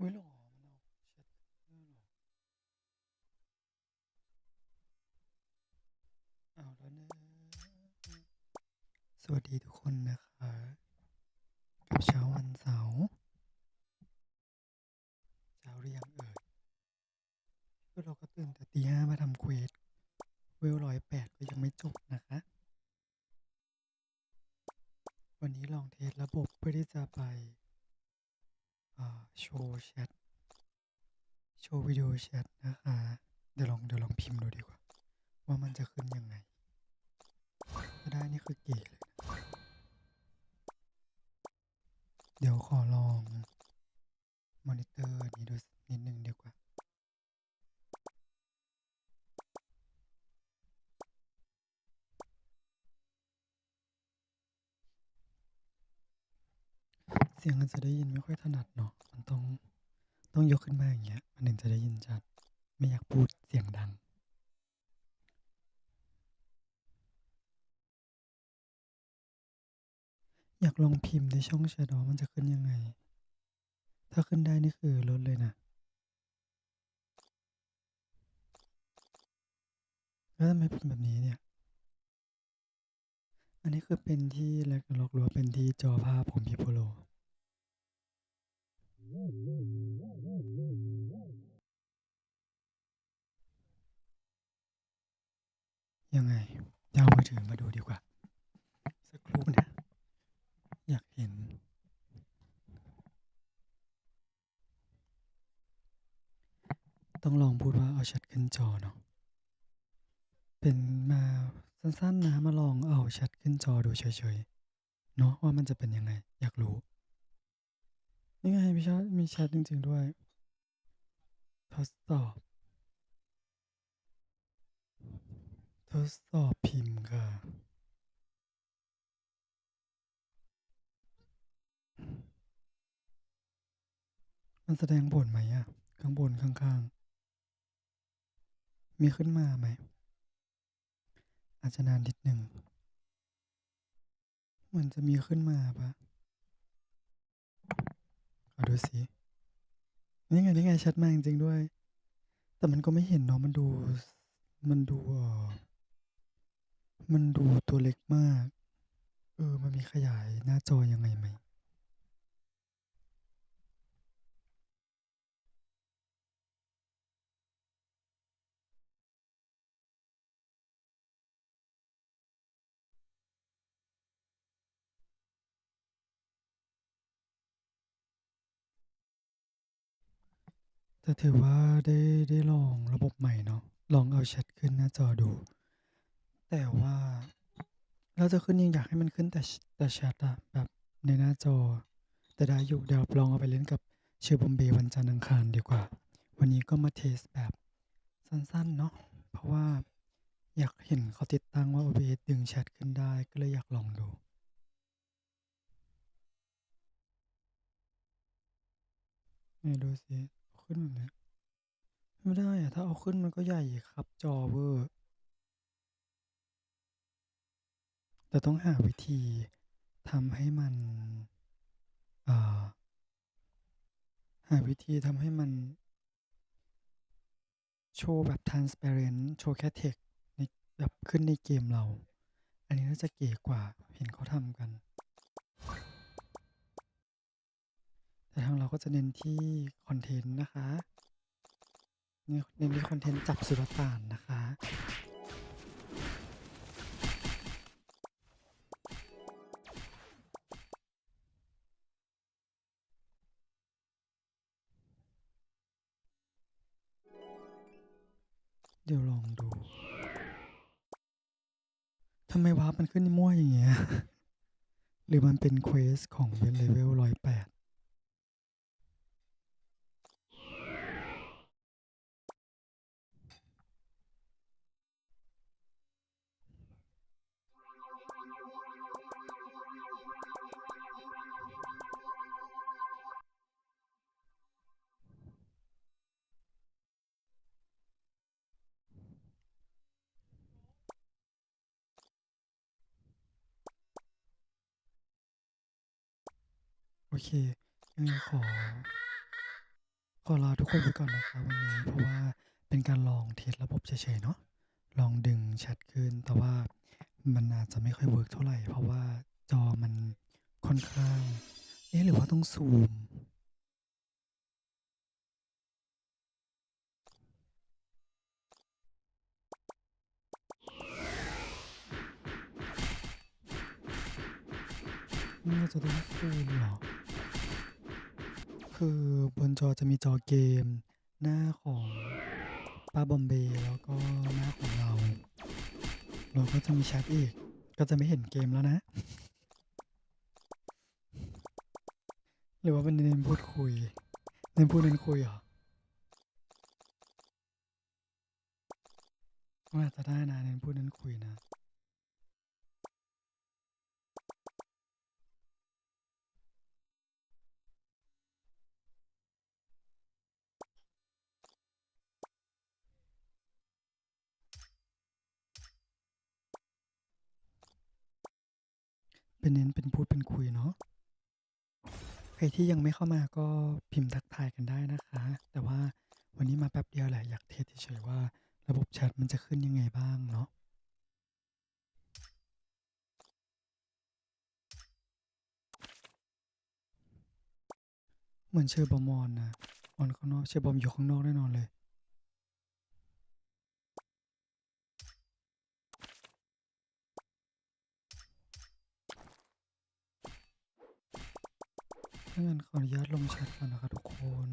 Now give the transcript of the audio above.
อุ้ยหรอมันเอาแชทเออหรอเอาแล้วนะ สวัสดีทุกคนนะคะกับเช้าวันเสาร์เช้าหรือยังเอ่ยพวกเราก็ตื่นแต่ตีห้ามาทำเควสเวลร้อยแปดก็ยังไม่จบนะคะ วันนี้ลองเทสระบบเพื่อที่จะไปอ่าโช ว์แชท โชว์วิดีโอแชทนะคะ เดี๋ยวลองเดี๋ยวลองพิมพ์ดูดีกว่า ว่ามันจะขึ้นยังไงถ้าได้นี่คือเก๋เลย เดี๋ยวขอรองมอนิเตอร์นี้ดูนิดนึงดีกว่า เสียงมันจะได้ยินไม่ค่อยถนัดเนาะ มันต้องต้องยกขึ้นมาอย่างเงี้ย มันถึงจะได้ยินชัด ไม่อยากพูดเสียงดังอยากลองพิมพ์ในช่องแชทว่ามันจะขึ้นยังไง ถ้าขึ้นได้นี่คือลดเลยนะแล้วทำไมเป็นแบบนี้เนี่ย อันนี้คือเป็นที่แลกล็อกหรือว่าเป็นที่จอภาพของพีโพโล ยังไงจะเอามือถือมาดูดีกว่า สักครู่นะ อยากเห็น ต้องลองพูดว่าเอาแชทขึ้นจอเนาะเป็นมาสั้นๆนะมาลองเอาแชทขึ้นจอดูเฉยๆเนาะว่ามันจะเป็นยังไง อยากรู้ นี่ไงมีแชทมีแชทจริง ๆ ด้วย ทดสอบ ทดสอบพิมพ์ค่ะ มันแสดงผลไหมอะข้างบนข้างๆ มีขึ้นมาไหม อาจจะนานนิดหนึ่งมือนจะมีขึ้นมาปะ ดูสิ นี่ไงนี่ไงชัดมากจริงด้วย แต่มันก็ไม่เห็นเนาะมันดู มันดูมันดูตัวเล็กมาก เออ มันมีขยายหน้าจอยังไงไหม แต่ถือว่าได้ได้ลองระบบใหม่เนาะ ลองเอาแชทขึ้นหน้าจอดู แต่ว่าเราจะขึ้นยังอยากให้มันขึ้นแต่แต่แชทอะแบบในหน้าจอ แต่ได้อยู่เดี๋ยวลองเอาไปเล่นกับเชอร์บอมเบย์วันจันทร์อังคารดีกว่า วันนี้ก็มาเทสแบบสั้นๆเนาะ เพราะว่าอยากเห็นเขาติดตั้งว่า OBS ดึงแชทขึ้นได้ก็เลยอยากลองดูไหนดูสิ ขึ้นแบบนี้ไม่ได้อะถ้าเอาขึ้นมันก็ใหญ่ครับจอเวอร์แต่ต้องหาวิธีทำให้มันาหาวิธีทำให้มัน โชว์แบบ transparent โชว์แค่เทคในแบบขึ้นในเกมเรา อันนี้น่าจะเก๋กว่าเห็นเขาทำกัน เราก็จะเน้นที่คอนเทนต์นะคะเน้นที่คอนเทนต์จับสุลต่านนะคะเดี๋ยวลองดู ทำไมวาร์ปมันขึ้นมั่วอย่างเงี้ย หรือมันเป็นเควสของเวลเลเวลร้อยแปด โอเคยังไงขอ ขอลาทุกคนไปก่อนนะคะวันนี้ เพราะว่าเป็นการลองเทสระบบเฉยๆเนาะ ลองดึงแชตขึ้น แต่ว่ามันอาจจะไม่ค่อยเวิร์กเท่าไหร่ เพราะว่าจอมันค่อนข้าง เอ๊ะหรือว่าต้องซูม น่าจะต้องซูมเหรอ? คือบนจอจะมีจอเกม หน้าของป้าบอมเบย์แล้วก็หน้าของเราแล้วก็จะมีแชตอีก ก็จะไม่เห็นเกมแล้วนะ หรือว่ามันเน้นพูดคุย เน้นพูดเน้นคุยเหรอ?อาจจะได้นะเน้นพูดเน้นคุยนะ เป็นเน้นเป็นพูดเป็นคุยเนาะใครที่ยังไม่เข้ามาก็พิมพ์ทักทายกันได้นะคะ แต่ว่าวันนี้มาแป๊บเดียวแหละอยากเทสเฉยๆว่า ระบบแชตมันจะขึ้นยังไงบ้างเนาะเหมือนเชอร์บอมอนนะออนข้างนอกเชอร์บอมอยู่ข้างนอกแน่นอนเลย ถ้างั้นขออนุญาตลงแชทก่อนนะคะทุกคน